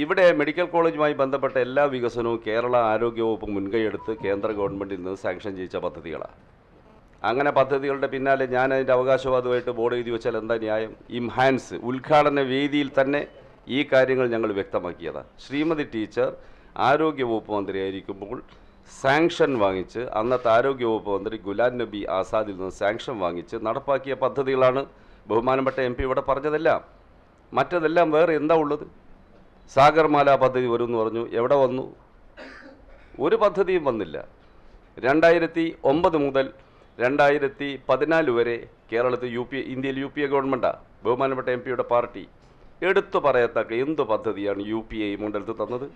ഇവിടെ മെഡിക്കൽ കോളേജുമായി ബന്ധപ്പെട്ട എല്ലാ വികസനവും കേരള ആരോഗ്യവകുപ്പ് മുൻകൈയെടുത്ത് കേന്ദ്ര ഗവൺമെന്റിൽ നിന്ന് സാങ്ഷൻ ചെയ്യിച്ച പദ്ധതികളാണ് അങ്ങനെ പദ്ധതികളുടെ പിന്നാലെ ഞാൻ അതിന്റെ അവകാശവാദമായിട്ട് ബോർഡ് എഴുതി വെച്ചാൽ എന്താ ന്യായം? ഇംഹാൻസ് ഉദ്ഘാടന വേദിയിൽ തന്നെ ഈ കാര്യങ്ങൾ ഞങ്ങൾ വ്യക്തമാക്കിയതാണ് ശ്രീമതി ടീച്ചർ ആരോഗ്യവകുപ്പ് മന്ത്രിയായിരിക്കുമ്പോൾ സാങ്ഷൻ വാങ്ങിച്ച് അന്നത്തെ ആരോഗ്യവകുപ്പ് മന്ത്രി ഗുലാം നബി ആസാദിൽ നിന്ന് സാങ്ഷൻ വാങ്ങിച്ച് നടപ്പാക്കിയ പദ്ധതികളാണ് ബഹുമാനപ്പെട്ട എം പി ഇവിടെ പറഞ്ഞതെല്ലാം. മറ്റതെല്ലാം വേറെ എന്താ ഉള്ളത്? സാഗർമാല പദ്ധതി വരും എന്ന് പറഞ്ഞു. എവിടെ വന്നു? ഒരു പദ്ധതിയും വന്നില്ല. രണ്ടായിരത്തി ഒമ്പത് മുതൽ രണ്ടായിരത്തി പതിനാല് വരെ കേരളത്തിൽ യു പി ഇന്ത്യയിൽ യു പി എ ഗവൺമെന്റാണ് ബഹുമാനപ്പെട്ട എം പിയുടെ പാർട്ടി. എടുത്തു പറയത്തക്ക എന്ത് പദ്ധതിയാണ് യു പി എ മുണ്ടെടുത്ത് തന്നത്?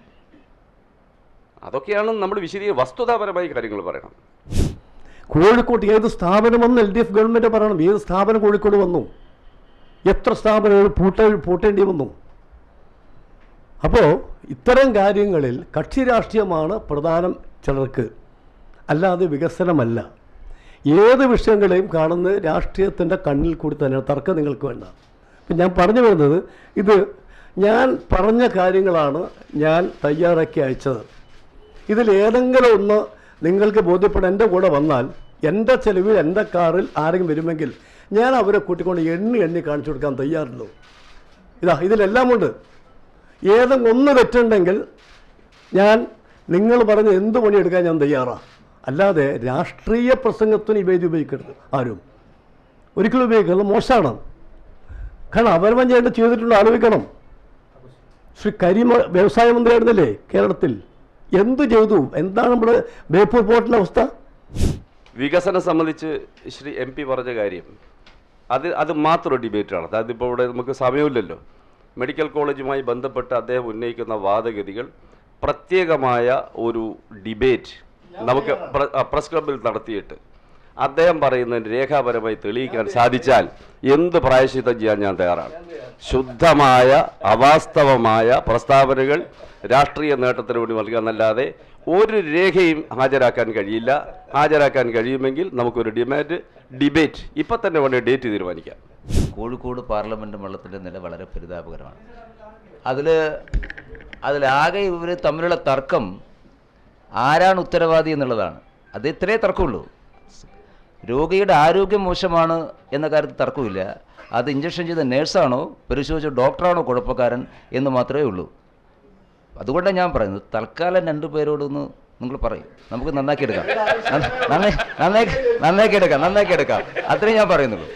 അതൊക്കെയാണ് നമ്മൾ വിശദീക വസ്തുതാപരമായി കാര്യങ്ങൾ പറയണം. കോഴിക്കോട് ഏത് സ്ഥാപനം വന്ന് എൽ ഡി എഫ് ഗവൺമെന്റ് പറയണം. ഏത് സ്ഥാപനം കോഴിക്കോട് വന്നു? എത്ര സ്ഥാപനങ്ങൾ പൂട്ട പൂട്ടേണ്ടി വന്നു? അപ്പോൾ ഇത്തരം കാര്യങ്ങളിൽ കക്ഷി രാഷ്ട്രീയമാണ് പ്രധാനം ചിലർക്ക്. അല്ലാതെ വികസനമല്ല. ഏത് വിഷയങ്ങളെയും കാണുന്ന രാഷ്ട്രീയത്തിന്റെ കണ്ണിൽ കൂടി തന്നെയാണ്. തർക്കം നിങ്ങൾക്ക് വേണ്ട. അപ്പം ഞാൻ പറഞ്ഞു വരുന്നത് ഇത് ഞാൻ പറഞ്ഞ കാര്യങ്ങളാണ് ഞാൻ തയ്യാറാക്കി അയച്ചത്. ഇതിലേതെങ്കിലും ഒന്ന് നിങ്ങൾക്ക് ബോധ്യപ്പെടാൻ എന്റെ കൂടെ വന്നാൽ എന്റെ ചെലവിൽ എന്റെ കാറിൽ ആരെങ്കിലും വരുമെങ്കിൽ ഞാൻ അവരെ കൂട്ടിക്കൊണ്ട് എണ്ണി എണ്ണി കാണിച്ചു കൊടുക്കാൻ തയ്യാറുള്ളൂ. ഇതാ ഇതിലെല്ലാം ഏതെങ്കിലും ഒന്ന് തെറ്റുണ്ടെങ്കിൽ ഞാൻ നിങ്ങൾ പറഞ്ഞ എന്ത് പണിയെടുക്കാൻ ഞാൻ തയ്യാറാണ് അല്ലാതെ രാഷ്ട്രീയ പ്രസംഗത്തിന് ഈ വേദി ഉപയോഗിക്കരുത്. ആരും. ഒരിക്കലും ഉപയോഗിക്കരുത്. മോശമാണ്. കാരണം അവരവൻ ചെയ്യേണ്ട ചെയ്തിട്ടുണ്ട് ആലോചിക്കണം. ശ്രീ കരീമ വ്യവസായ മന്ത്രിയായിരുന്നില്ലേ കേരളത്തിൽ? എന്ത് ചെയ്തു? എന്താണ് നമ്മുടെ ബേപ്പൂർ പോർട്ടിലെ അവസ്ഥ? വികസനം സംബന്ധിച്ച് ശ്രീ എം പി പറഞ്ഞ കാര്യം. അത് അത് മാത്രം ഡിബേറ്റാണ്. അതിപ്പോൾ ഇവിടെ നമുക്ക് സമയമില്ലല്ലോ. മെഡിക്കൽ കോളേജുമായി ബന്ധപ്പെട്ട് അദ്ദേഹം ഉന്നയിക്കുന്ന വാദഗതികൾ പ്രത്യേകമായ ഒരു ഡിബേറ്റ് നമുക്ക് പ്രസ് ക്ലബിൽ നടത്തിയിട്ട് അദ്ദേഹം പറയുന്നതിന് രേഖാപരമായി തെളിയിക്കാൻ സാധിച്ചാൽ എന്ത് പ്രായശ്ചിത്തം ചെയ്യാൻ ഞാൻ തയ്യാറാണ്. ശുദ്ധമായ അവാസ്തവമായ പ്രസ്താവനകൾ രാഷ്ട്രീയ നേട്ടത്തിന് വേണ്ടി നൽകാന്നല്ലാതെ ഒരു രേഖയും ഹാജരാക്കാൻ കഴിയില്ല. ഹാജരാക്കാൻ കഴിയുമെങ്കിൽ നമുക്കൊരു ഡിമാൻഡ് ഡിബേറ്റ് ഇപ്പം തന്നെ വേണ്ടി ഡേറ്റ് തീരുമാനിക്കാം. കോഴിക്കോട് പാർലമെന്റ് മണ്ഡലത്തിന്റെ നില വളരെ പരിതാപകരമാണ്. അതിൽ അതിലാകെ ഇവർ തമ്മിലുള്ള തർക്കം ആരാണ് ഉത്തരവാദി എന്നുള്ളതാണ്. അത് ഇത്രേ തർക്കമുള്ളൂ. രോഗിയുടെ ആരോഗ്യം മോശമാണ് എന്ന കാര്യത്തിൽ തർക്കമില്ല അത് ഇഞ്ചക്ഷൻ ചെയ്ത നേഴ്സാണോ പരിശോധിച്ച ഡോക്ടറാണോ കുഴപ്പക്കാരൻ എന്ന് മാത്രമേ ഉള്ളൂ. അതുകൊണ്ടാണ് ഞാൻ പറയുന്നത്. തൽക്കാലം രണ്ടു പേരോടൊന്ന് നിങ്ങൾ പറയും. നമുക്ക് നന്നാക്കി എടുക്കാം നന്നായി നന്നാക്കി എടുക്കാം നന്നാക്കി എടുക്കാം അത്രയും ഞാൻ പറയുന്നുള്ളൂ.